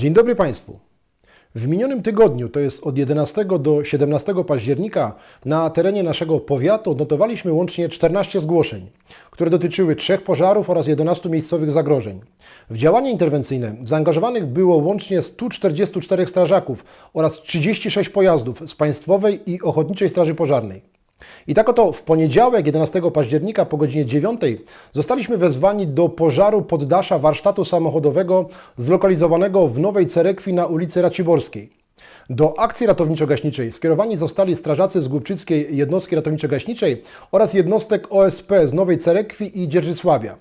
Dzień dobry Państwu. W minionym tygodniu, to jest od 11 do 17 października, na terenie naszego powiatu odnotowaliśmy łącznie 14 zgłoszeń, które dotyczyły trzech pożarów oraz 11 miejscowych zagrożeń. W działania interwencyjne zaangażowanych było łącznie 144 strażaków oraz 36 pojazdów z Państwowej i Ochotniczej Straży Pożarnej. I tak oto w poniedziałek 11 października po godzinie 9 zostaliśmy wezwani do pożaru poddasza warsztatu samochodowego zlokalizowanego w Nowej Cerekwi na ulicy Raciborskiej. Do akcji ratowniczo-gaśniczej skierowani zostali strażacy z Głubczyckiej Jednostki Ratowniczo-Gaśniczej oraz jednostek OSP z Nowej Cerekwi i Dzierżysławia.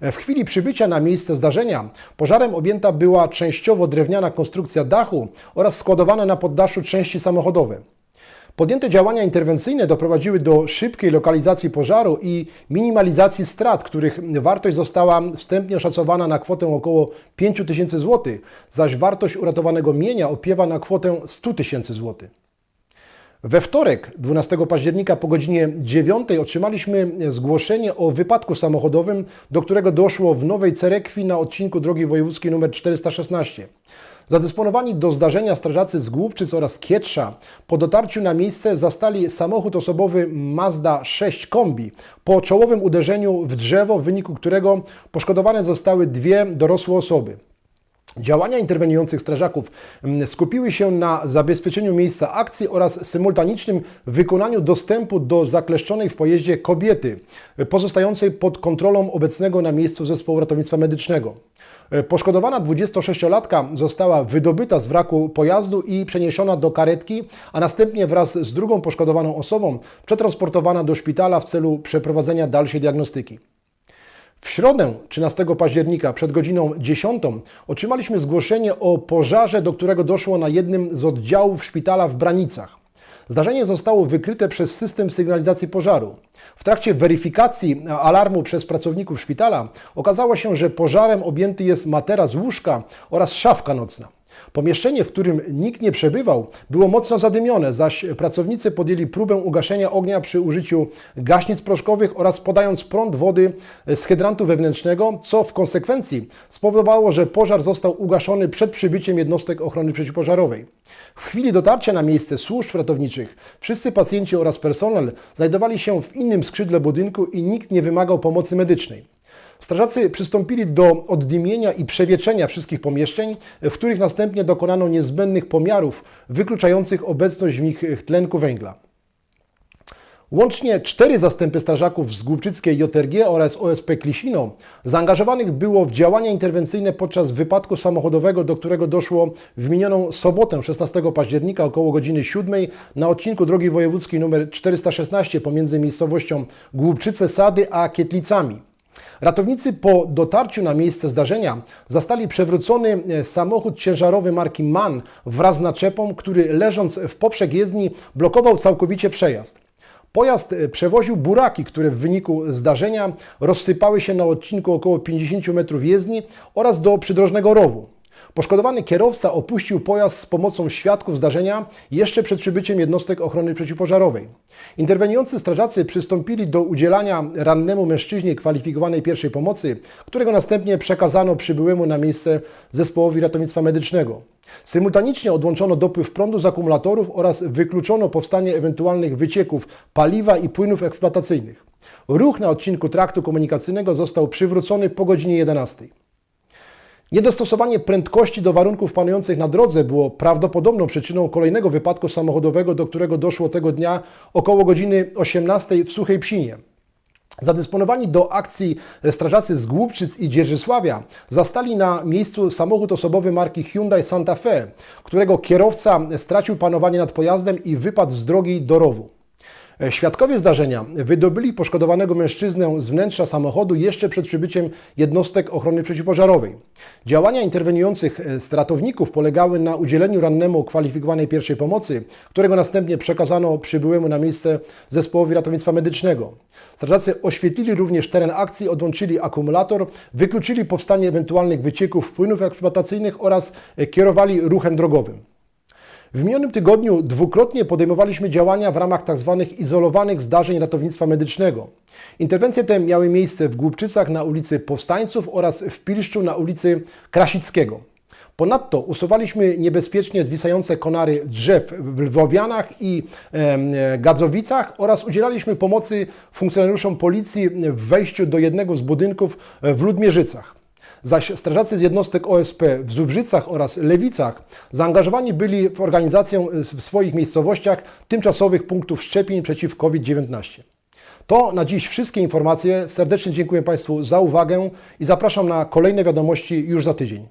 W chwili przybycia na miejsce zdarzenia pożarem objęta była częściowo drewniana konstrukcja dachu oraz składowane na poddaszu części samochodowe. Podjęte działania interwencyjne doprowadziły do szybkiej lokalizacji pożaru i minimalizacji strat, których wartość została wstępnie oszacowana na kwotę około 5 tysięcy złotych, zaś wartość uratowanego mienia opiewa na kwotę 100 tysięcy złotych. We wtorek, 12 października po godzinie 9 otrzymaliśmy zgłoszenie o wypadku samochodowym, do którego doszło w Nowej Cerekwi na odcinku drogi wojewódzkiej nr 416. Zadysponowani do zdarzenia strażacy z Głubczyc oraz Kietrza po dotarciu na miejsce zastali samochód osobowy Mazda 6 Kombi po czołowym uderzeniu w drzewo, w wyniku którego poszkodowane zostały dwie dorosłe osoby. Działania interweniujących strażaków mm, skupiły się na zabezpieczeniu miejsca akcji oraz symultanicznym wykonaniu dostępu do zakleszczonej w pojeździe kobiety, pozostającej pod kontrolą obecnego na miejscu zespołu ratownictwa medycznego. Poszkodowana 26-latka została wydobyta z wraku pojazdu i przeniesiona do karetki, a następnie wraz z drugą poszkodowaną osobą przetransportowana do szpitala w celu przeprowadzenia dalszej diagnostyki. W środę 13 października przed godziną 10 otrzymaliśmy zgłoszenie o pożarze, do którego doszło na jednym z oddziałów szpitala w Branicach. Zdarzenie zostało wykryte przez system sygnalizacji pożaru. W trakcie weryfikacji alarmu przez pracowników szpitala okazało się, że pożarem objęty jest materac łóżka oraz szafka nocna. Pomieszczenie, w którym nikt nie przebywał, było mocno zadymione, zaś pracownicy podjęli próbę ugaszenia ognia przy użyciu gaśnic proszkowych oraz podając prąd wody z hydrantu wewnętrznego, co w konsekwencji spowodowało, że pożar został ugaszony przed przybyciem jednostek ochrony przeciwpożarowej. W chwili dotarcia na miejsce służb ratowniczych wszyscy pacjenci oraz personel znajdowali się w innym skrzydle budynku i nikt nie wymagał pomocy medycznej. Strażacy przystąpili do oddymienia i przewieczenia wszystkich pomieszczeń, w których następnie dokonano niezbędnych pomiarów wykluczających obecność w nich tlenku węgla. Łącznie cztery zastępy strażaków z Głubczyckiej JRG oraz OSP Klisino zaangażowanych było w działania interwencyjne podczas wypadku samochodowego, do którego doszło w minioną sobotę 16 października około godziny 7 na odcinku drogi wojewódzkiej nr 416 pomiędzy miejscowością Głubczyce Sady a Kietlicami. Ratownicy po dotarciu na miejsce zdarzenia zastali przewrócony e, samochód ciężarowy marki MAN wraz z naczepą, który leżąc w poprzek jezdni blokował całkowicie przejazd. Pojazd e, przewoził buraki, które w wyniku zdarzenia rozsypały się na odcinku około 50 metrów jezdni oraz do przydrożnego rowu. Poszkodowany kierowca opuścił pojazd z pomocą świadków zdarzenia jeszcze przed przybyciem jednostek ochrony przeciwpożarowej. Interweniujący strażacy przystąpili do udzielania rannemu mężczyźnie kwalifikowanej pierwszej pomocy, którego następnie przekazano przybyłemu na miejsce zespołowi ratownictwa medycznego. Symultanicznie odłączono dopływ prądu z akumulatorów oraz wykluczono powstanie ewentualnych wycieków paliwa i płynów eksploatacyjnych. Ruch na odcinku traktu komunikacyjnego został przywrócony po godzinie 11. Niedostosowanie prędkości do warunków panujących na drodze było prawdopodobną przyczyną kolejnego wypadku samochodowego, do którego doszło tego dnia około godziny 18 w Suchej Psinie. Zadysponowani do akcji strażacy z Głubczyc i Dzierżysławia zastali na miejscu samochód osobowy marki Hyundai Santa Fe, którego kierowca stracił panowanie nad pojazdem i wypadł z drogi do rowu. E, świadkowie zdarzenia wydobyli poszkodowanego mężczyznę z wnętrza samochodu jeszcze przed przybyciem jednostek ochrony przeciwpożarowej. Działania interweniujących e, stratowników polegały na udzieleniu rannemu kwalifikowanej pierwszej pomocy, którego następnie przekazano przybyłemu na miejsce zespołowi ratownictwa medycznego. Strażacy oświetlili również teren akcji, odłączyli akumulator, wykluczyli powstanie ewentualnych wycieków płynów eksploatacyjnych oraz e, kierowali ruchem drogowym. W minionym tygodniu dwukrotnie podejmowaliśmy działania w ramach tzw. Tak izolowanych zdarzeń ratownictwa medycznego. Interwencje te miały miejsce w Głubczycach na ulicy Powstańców oraz w Pilszczu na ulicy Krasickiego. Ponadto usuwaliśmy niebezpiecznie zwisające konary drzew w Lwowianach i Gadzowicach oraz udzielaliśmy pomocy funkcjonariuszom policji w wejściu do jednego z budynków w Ludmierzycach. Zaś strażacy z jednostek OSP w Zubrzycach oraz Lewicach zaangażowani byli w organizację w swoich miejscowościach tymczasowych punktów szczepień przeciw COVID-19. To na dziś wszystkie informacje. Serdecznie dziękuję Państwu za uwagę i zapraszam na kolejne wiadomości już za tydzień.